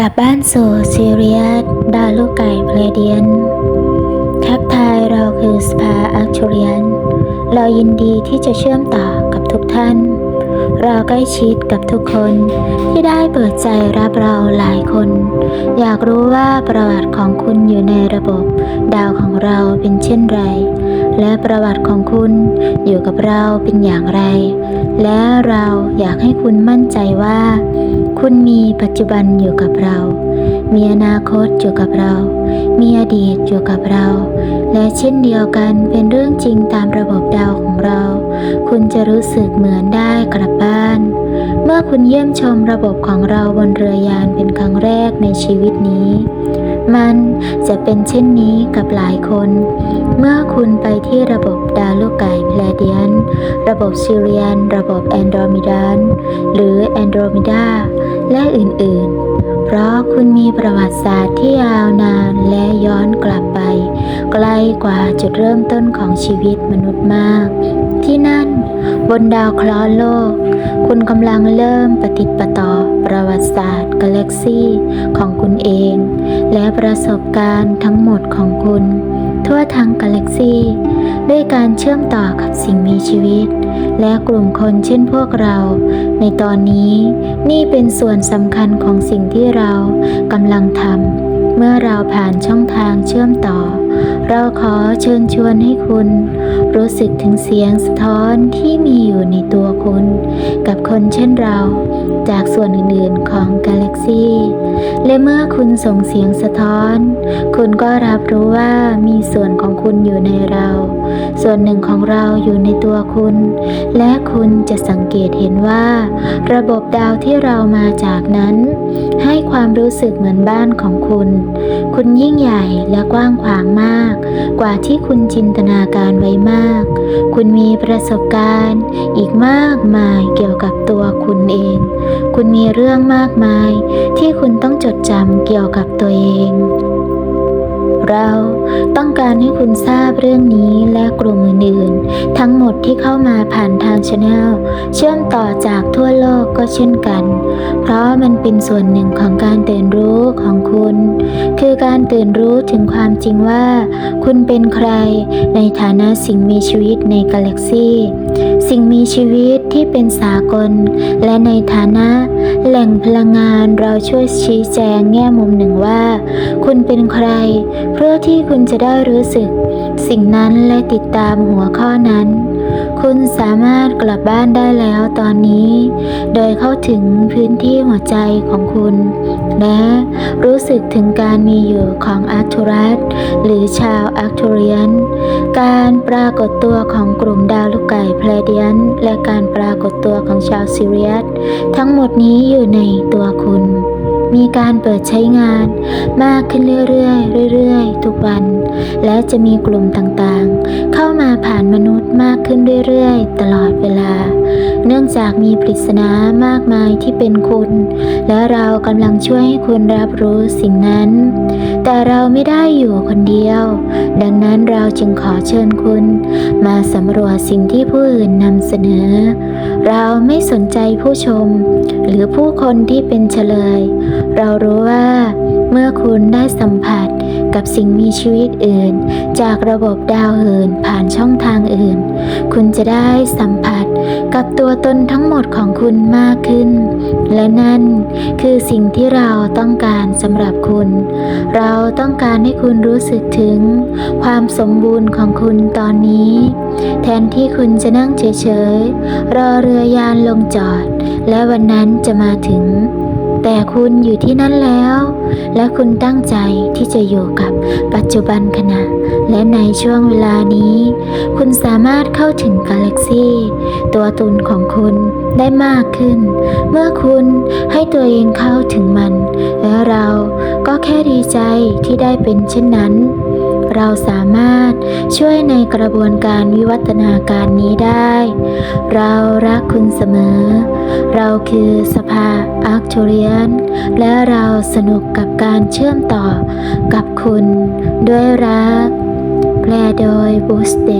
ลับบ้านสู่ซีเรียสดาวลูกไก่เพลเดียน ทักทายเราคือสภาอักชูเรียน เรายินดีที่จะเชื่อมต่อกับทุกท่าน เราใกล้ชิดกับทุกคนที่ได้เปิดใจรับเราหลายคน อยากรู้ว่าประวัติของคุณอยู่ในระบบ ดาวของเราเป็นเช่นไร และประวัติของคุณอยู่กับเราเป็นอย่างไร และเราอยากให้คุณมั่นใจว่า คุณมีปัจจุบันอยู่กับเรา มีอนาคตอยู่กับเรา มีอดีตอยู่กับเรา และเช่นเดียวกันเป็นเรื่องจริงตามระบบดาวของเรา คุณจะรู้สึกเหมือนได้กลับ เมื่อคุณเยี่ยมชมระบบของเราบนเรือยานเป็นครั้งแรกในชีวิตนี้ มันจะเป็นเช่นนี้กับหลายคน เมื่อคุณไปที่ระบบดาวลูกไก่แพลเดียน ระบบซิเรียน ระบบแอนโดรมิดานหรือแอนโดรมิดาและอื่น ๆ เพราะคุณมีประวัติศาสตร์ที่ยาวนานและย้อนกลับไปไกลกว่าจุดเริ่มต้นของชีวิตมนุษย์มาก ที่นั่น บนดาวเคราะห์โลก คุณกำลังเริ่มปฏิดประต่อประวัติศาสตร์กาแล็กซีของคุณเอง และประสบการณ์ทั้งหมดของคุณ ทั่วทั้งกาแล็กซีด้วยการเชื่อมต่อกับสิ่งมีชีวิต และกลุ่มคนเช่นพวกเรา ในตอนนี้นี่เป็นส่วนสำคัญของสิ่งที่เรากำลังทำ เมื่อเราผ่านช่องทางเชื่อมต่อ เราขอเชิญชวนให้คุณ รู้สึกถึงเสียงสะท้อนที่มีอยู่ในตัวคุณ กับคนเช่นเรา จากส่วนอื่นๆของกาแล็กซีและเมื่อคุณส่งเสียงสะท้อน คุณก็รับรู้ว่ามีส่วนของคุณอยู่ในเรา ส่วนหนึ่งของเราอยู่ในตัวคุณ และคุณจะสังเกตเห็นว่า ระบบดาวที่เรามาจากนั้นใความรู้สึกเหมือนบ้านของคุณ คุณยิ่งใหญ่และกว้างขวางมาก กว่าที่คุณจินตนาการไว้มาก คุณมีประสบการณ์ อีกมากมายเกี่ยวกับตัวคุณเอง คุณมีเรื่องมากมาย ที่คุณต้องจดจำเกี่ยวกับตัวเอง เรา ต้องการให้คุณทราบเรื่องนี้และกลุ่มอื่นๆทั้งหมดที่เข้ามาผ่านทางช anel เชื่อมต่อจากทั่วโลกก็เช่นกัน เพราะมันเป็นส่วนหนึ่งของการตื่นรู้ของคุณ คือการตื่นรู้ถึงความจริงว่า คุณเป็นใครในฐานะสิ่งมีชีวิตในกาแล็กซีสิ่งมีชีวิต ที่เป็นสากล และในฐานะ แหล่งพลังงานเราช่วยชี้แจงแง่มุมหนึ่งว่า คุณเป็นใคร เพื่อที่คุณจะได้รู้สึก สิ่งนั้นและติดตามหัวข้อนั้น คุณสามารถกลับบ้านได้แล้วตอนนี้ โดยเข้าถึงพื้นที่หัวใจของคุณ และรู้สึกถึงการมีอยู่ของอาร์ทูรัสหรือชาวอาร์ทูเรียน การปรากฏตัวของกลุ่มดาวลูกไก่เพลเดียน และการปรากฏตัวของชาวซีเรียส ทั้งหมดนี้อยู่ในตัวคุณ มีการเปิดใช้งานมากขึ้นเรื่อยๆเรื่อยๆ ทุกวัน และจะมีกลุ่มต่างๆ เข้ามาผ่านมนุษย์มาก ขึ้นเรื่อยๆ ตลอดเวลา เนื่องจากมีปริศนามากมายที่เป็นคุณ และเรากำลังช่วยให้คุณรับรู้สิ่งนั้น แต่เราไม่ได้อยู่คนเดียว ดังนั้นเราจึงขอเชิญคุณ มาสำรวจสิ่งที่ผู้อื่นนำเสนอ เราไม่สนใจผู้ชม หรือผู้คนที่เป็นเฉลย เรารู้ว่า เมื่อคุณได้สัมผัส กับสิ่งมีชีวิตอื่น จากระบบดาวอื่นผ่านช่องทางอื่น คุณจะได้สัมผัสกับตัวตนทั้งหมดของคุณมากขึ้น และนั่นคือสิ่งที่เราต้องการสำหรับคุณ เราต้องการให้คุณรู้สึกถึง ความสมบูรณ์ของคุณตอนนี้ แทนที่คุณจะนั่งเฉยๆรอเรือยานลงจอด และวันนั้นจะมาถึง แต่คุณอยู่ที่นั่นแล้ว และคุณตั้งใจที่จะอยู่กับปัจจุบันขณะ และในช่วงเวลานี้ คุณสามารถเข้าถึงกาแล็กซีตัวตนของคุณได้มากขึ้น เมื่อคุณให้ตัวเองเข้าถึงมัน และเราก็แค่ดีใจที่ได้เป็นเช่นนั้น เราสามารถช่วยในกระบวนการวิวัฒนาการนี้ได้ เรารักคุณเสมอ เราคือสภาอาร์คทูเรียน และเราสนุกกับการเชื่อมต่อกับคุณด้วยรัก แปลโดยบูสเต